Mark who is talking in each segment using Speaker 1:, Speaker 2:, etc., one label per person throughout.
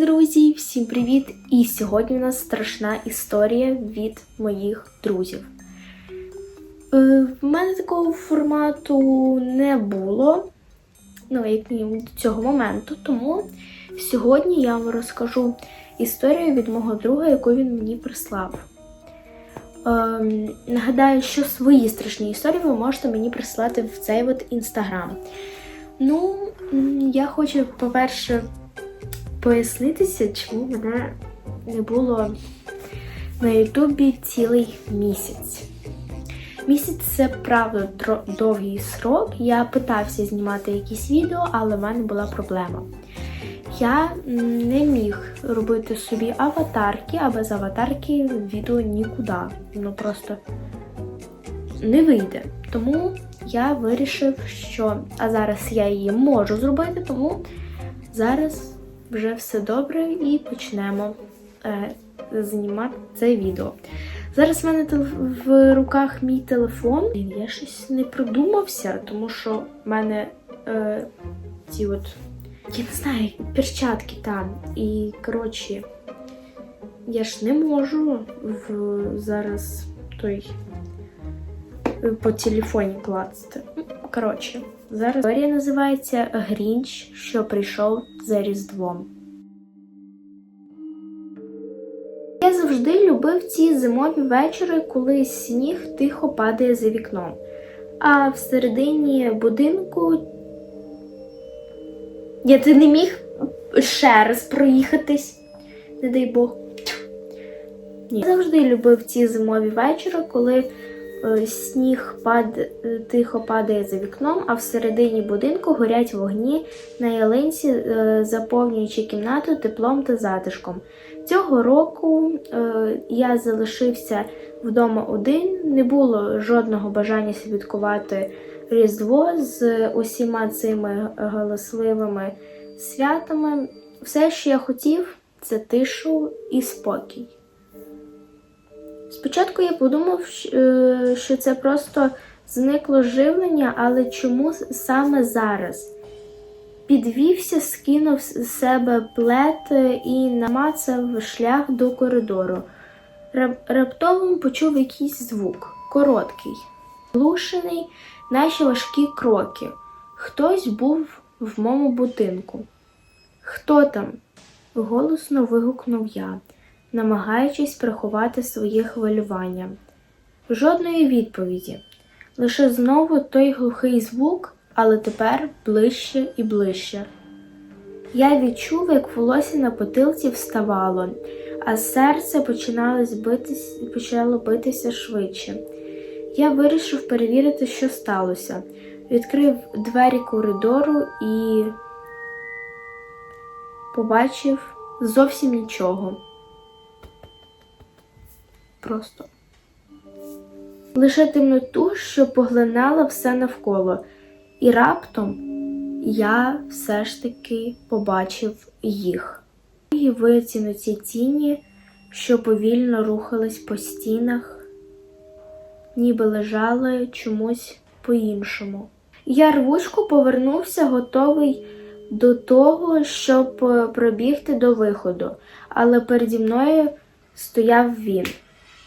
Speaker 1: друзі! Всім привіт! І сьогодні у нас страшна історія від моїх друзів. Е, В мене такого формату не було, ну, як мінімум до цього моменту, тому сьогодні я вам розкажу історію від мого друга, яку він мені прислав. Ем, нагадаю, що свої страшні історії ви можете мені прислати в цей інстаграм. Ну, я хочу, по-перше, пояснитися, чому мене не було на Ютубі цілий місяць. Місяць це правда довгий срок. Я питався знімати якісь відео, але в мене була проблема. Я не міг робити собі аватарки, а без аватарки відео нікуди. Ну просто не вийде. Тому я вирішив, що а зараз я її можу зробити, тому зараз вже все добре і почнемо е, знімати це відео. Зараз в мене в руках мій телефон. Я щось не продумався, тому що в мене е, ці от, я не знаю, перчатки там. І, коротше, я ж не можу в, зараз той е, по телефоні клацати. Коротше, зараз історія називається Грінч, що прийшов за Різдвом. Я завжди любив ці зимові вечори, коли сніг тихо падає за вікном. А всередині будинку я ти не міг ще раз проїхатись, не дай Бог. Ні. Я завжди любив ці зимові вечори, коли сніг пад... е, тихо падає за вікном, а всередині будинку горять вогні на ялинці, е, заповнюючи кімнату теплом та затишком. Цього року е, я залишився вдома один, не було жодного бажання святкувати Різдво з усіма цими галасливими святами. Все, що я хотів, це тишу і спокій. Спочатку я подумав, е, що це просто зникло живлення, але чому саме зараз? Підвівся, скинув з себе плед е, і намацав шлях до коридору. Рап- Раптово почув якийсь звук, короткий, глушений, наші важкі кроки. Хтось був в моєму будинку. Хто там? голосно вигукнув я, намагаючись приховати своє хвилювання. Жодної відповіді. Лише знову той глухий звук, але тепер ближче і ближче. Я відчув, як волосся на потилці вставало, а серце починало битись, почало битися швидше. Я вирішив перевірити, що сталося. Відкрив двері коридору і побачив зовсім нічого. Просто лише темноту, що поглинала все навколо, і раптом я все ж таки побачив їх. І витягнуті тіні, що повільно рухались по стінах, ніби лежали чомусь по-іншому. Я рвучко повернувся, готовий до того, щоб пробігти до виходу, але переді мною стояв він,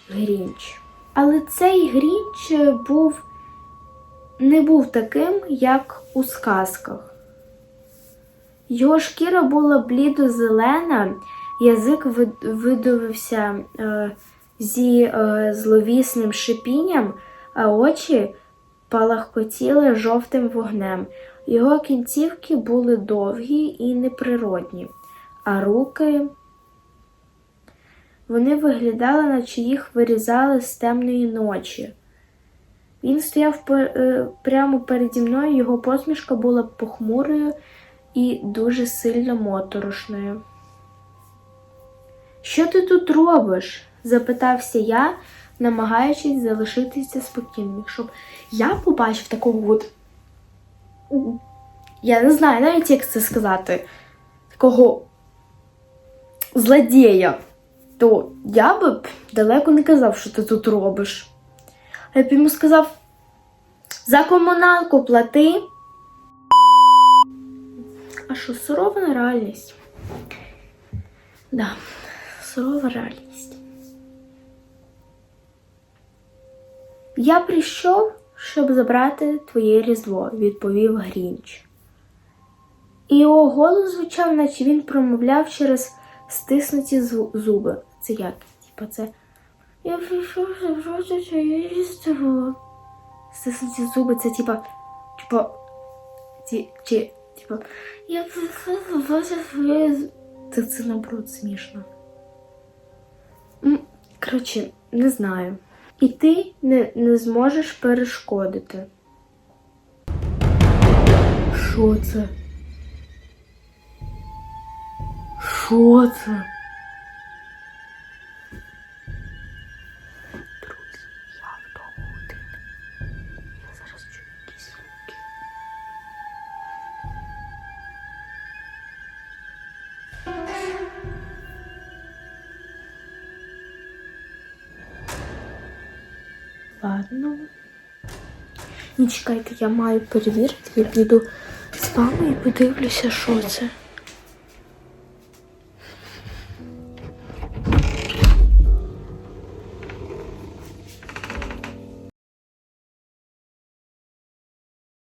Speaker 1: Грінч. Але цей Грінч е, був не був таким, як у сказках. Його шкіра була блідо-зелена, язик вид- видовився е, зі е, зловісним шипінням, а очі палахкотіли жовтим вогнем. Його кінцівки були довгі і неприродні, а руки вони виглядали, наче їх вирізали з темної ночі. Він стояв е, прямо переді мною, його посмішка була похмурою і дуже сильно моторошною. Що ти тут робиш? запитався я, намагаючись залишитися спокійним, щоб я побачив такого от. Я не знаю навіть, як це сказати, такого злодія, то я би б далеко не казав, що ти тут робиш. А я б йому сказав: за комуналку плати. А що, сурова реальність? Да, сурова реальність. Я прийшов, щоб забрати твоє різдво, відповів Грінч. І його голос звучав, наче він промовляв через стиснуті зуби. Це як? Типа це. Я прийшов забрати твоє різдво. Стиснуті зуби, це типа. Типа. Ті, чи, типа. Я прийшов забрати твоє. з- Це, це наоборот смішно. Коротше, не знаю. І ти не, не зможеш перешкодити. Що це? Що це? Ладно. Ні, чекайте, я маю перевірити. Я піду з вами і подивлюся, що це.